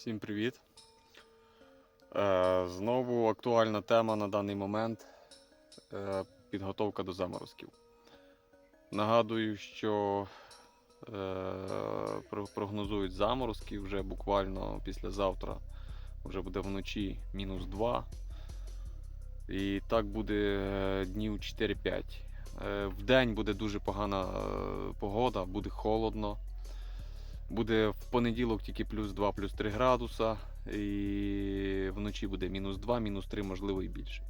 Всім привіт. Е, знову актуальна тема на даний момент е, підготовка до заморозків. Нагадую, що е, прогнозують заморозки вже буквально післязавтра, вже буде вночі мінус 2. І так буде днів 4-5. Е, Вдень буде дуже погана погода, буде холодно. Буде в понеділок тільки плюс 2, плюс 3 градуса, і вночі буде мінус 2, мінус 3, можливо і більше.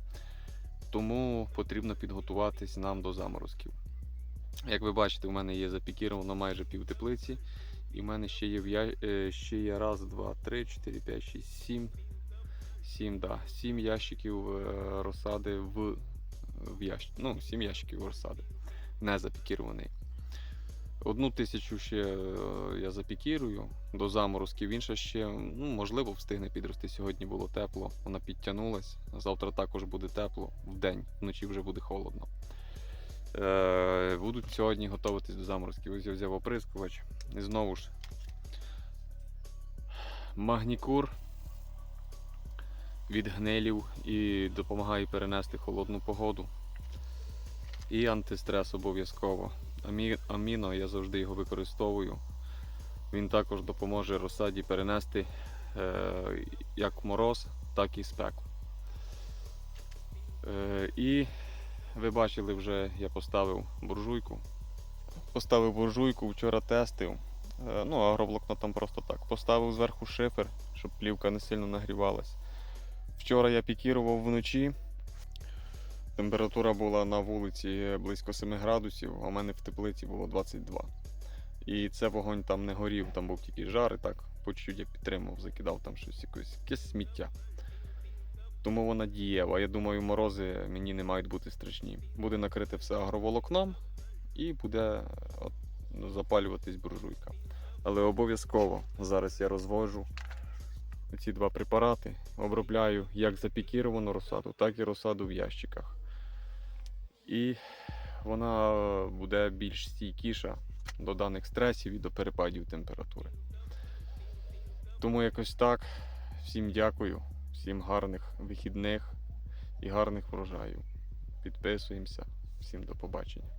Тому потрібно підготуватись нам до заморозків. Як ви бачите, у мене є запікіровано майже пів теплиці, і в мене ще є, в е, ще є раз, два, три, чотири, п'ять, шість, сім. Сім, да, сім ящиків е, розсади в, в ящ... Ну, сім ящиків розсади. Не запікірований. Одну тисячу ще е, я запікірую до заморозків, інша ще, ну, можливо, встигне підрости. Сьогодні було тепло, вона підтягнулась. Завтра також буде тепло, вдень, вночі вже буде холодно. Е, будуть сьогодні готуватись до заморозків. Ось я взяв оприскувач. І знову ж магнікур від гнилів і допомагає перенести холодну погоду. І антистрес обов'язково. Амі- Аміно, я завжди його використовую. Він також допоможе розсаді перенести е, як мороз, так і спеку. Е, і ви бачили вже, я поставив буржуйку. Поставив буржуйку, вчора тестив. Е, ну, агроволокно там просто так. Поставив зверху шифер, щоб плівка не сильно нагрівалась. Вчора я пікірував вночі. Температура була на вулиці близько 7 градусів, а в мене в теплиці було 22. І це вогонь там не горів, там був тільки жар, і так по чуть я підтримав, закидав там щось якесь, якесь сміття. Тому вона дієва. Я думаю, морози мені не мають бути страшні. Буде накрите все агроволокном і буде от, ну, запалюватись буржуйка. Але обов'язково зараз я розвожу ці два препарати, обробляю як запікіровану розсаду, так і розсаду в ящиках. І вона буде більш стійкіша до даних стресів і до перепадів температури. Тому якось так. Всім дякую, всім гарних вихідних і гарних врожаїв. Підписуємося. Всім до побачення.